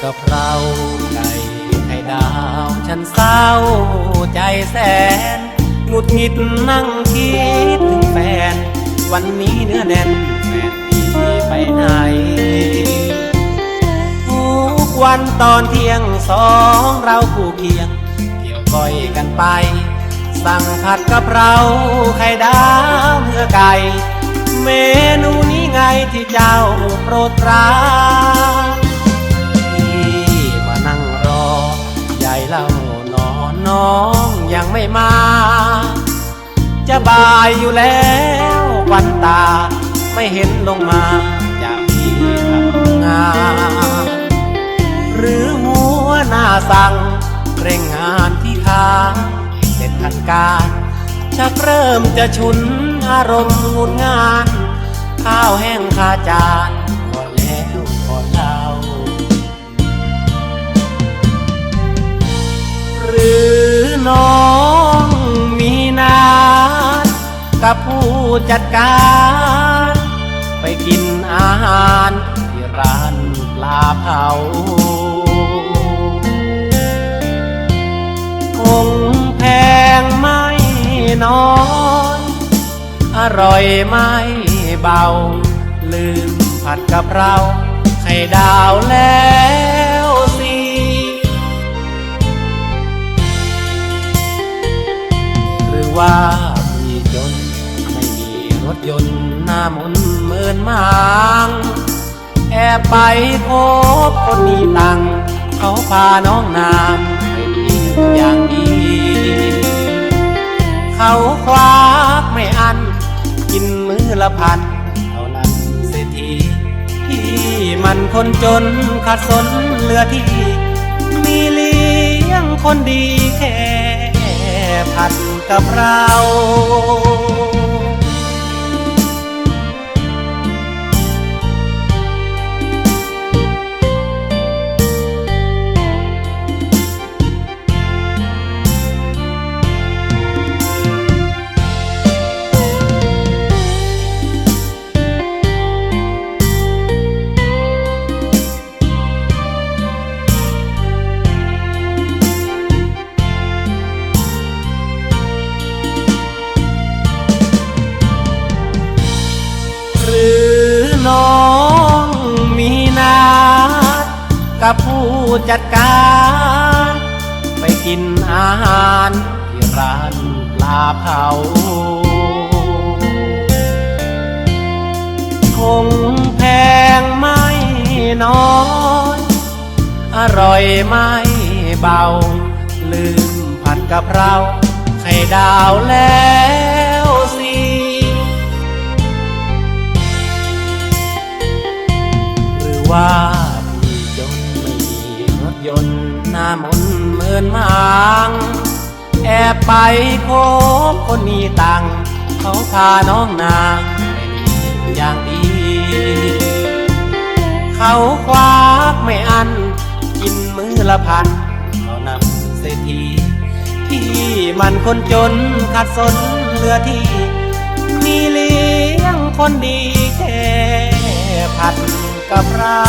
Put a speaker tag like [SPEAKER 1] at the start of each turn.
[SPEAKER 1] ผัดกะเพราไก่ไข่ดาวฉันเศร้าใจแสนหงุดหงิดนั่งคิดถึงแฟน วันนี้เนื้อแน่นแฟนพี่ไปไหนทุกวันตอนเที่ยงสองเราคู่เคียงเกี่ยวก้อยกันไป สั่งผัดกะเพราไข่ดาวเนื้อไก่ เมนูนี้ไงที่เจ้าโปรดปราน ไม่มา จะบายอยู่แล้ววันตาไม่เห็นลงมาจากที่ทำงาน หรือหัวหน้าสั่งเร่งงานที่ค้างเสร็จทันการชักเริ่มจะชุนอารมณ์งุนงาน ข้าวแห้งคาจาน จัดการ ไปกินอาหารที่ร้านปลาเผา คงแพงไม่น้อย อร่อยไม่เบา ลืมผัดกะเพราไข่ดาวแล้วสิหรือว่า ถยนต์หน้ามนเหมือนมางแอบไปพบคนมีตัง เขาพาน้องนางไปกินอย่างดี เขาควักไม่อัน กินมือละพันเท่านั้นเศรษฐีที่มันคนจนขาดสนเหลือที่ มีเลี้ยงคนดีแค่ผัดกับเรา กับผู้จัดการ ไปกินอาหารที่ร้านปลาเผา คงแพงไม่น้อย อร่อยไม่เบา ลืมผัดกะเพราไข่ดาวแล้วสิหรือว่าามนเหมือนมางแอบไปพบคนมีตัง เขาพาน้องนางไปเรียนอย่างดี เขาควักไม่อัน กินมือละพันเขานำเศรษฐีที่มันคนจนขาดสนเหลือที่ มีเลี้ยงคนดีแค่ผัดกับเรา